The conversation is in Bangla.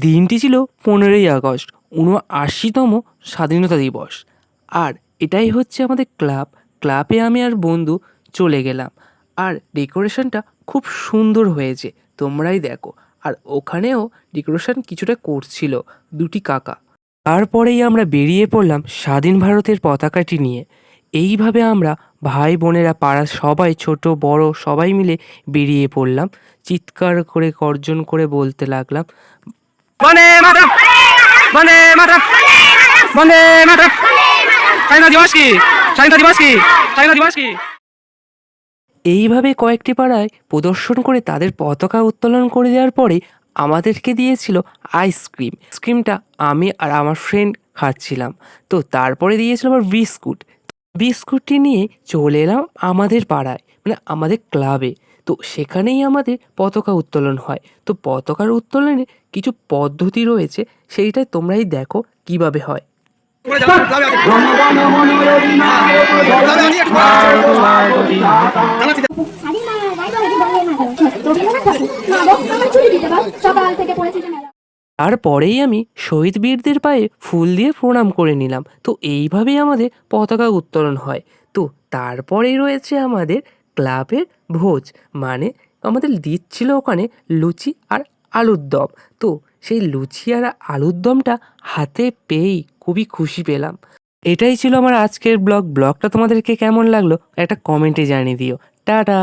দিনটি ছিল পনেরোই আগস্ট, উনআশিতম স্বাধীনতা দিবস। আর এটাই হচ্ছে আমাদের ক্লাব। ক্লাবে আমি আর বন্ধু চলে গেলাম। আর ডেকোরেশনটা খুব সুন্দর হয়েছে, তোমরাই দেখো। আর ওখানেও ডেকোরেশন কিছুটা করছিল দুটি কাকা। তারপরেই আমরা বেরিয়ে পড়লাম স্বাধীন ভারতের পতাকাটি নিয়ে। এইভাবে আমরা ভাই বোনেরা পাড়ার সবাই, ছোট, বড়, সবাই মিলে বেরিয়ে পড়লাম। চিৎকার করে গর্জন করে বলতে লাগলাম বন্দে মাতরম বন্দে মাতরম বন্দে মাতরম। স্বাধীনতা দিবস কি? স্বাধীনতা দিবস কি? এইভাবে কয়েকটি পাড়ায় প্রদর্শন করে তাদের পতাকা উত্তোলন করে দেওয়ার পরে আমাদেরকে দিয়েছিল আইসক্রিম আইসক্রিমটা আমি আর আমার ফ্রেন্ড খাচ্ছিলাম। তো তারপরে দিয়েছিল আবার বিস্কুট। বিস্কুটটি নিয়ে চলে এলাম আমাদের পাড়ায় মানে আমাদের ক্লাবে তো সেখানেই আমাদের পতাকা উত্তোলন হয়। তো পতাকার উত্তোলনে কিছু পদ্ধতি রয়েছে, সেইটা তোমরাই দেখো কীভাবে হয়। তারপরেই আমি শহীদ বীরদের পায়ে ফুল দিয়ে প্রণাম করে নিলাম। তো এইভাবেই আমাদের পতাকা উত্তোলন হয়। তো তারপরেই রয়েছে আমাদের ক্লাবের ভোজ মানে আমাদের দিচ্ছিল ওখানে লুচি আর আলুর দম। তো সেই লুচি আর আলুর দমটা হাতে পেয়েই খুবই খুশি পেলাম। এটাই ছিল আমার আজকের ব্লগ। ব্লগটা তোমাদেরকে কেমন লাগল, একটা কমেন্টে জানিয়ে দিও। টাটা!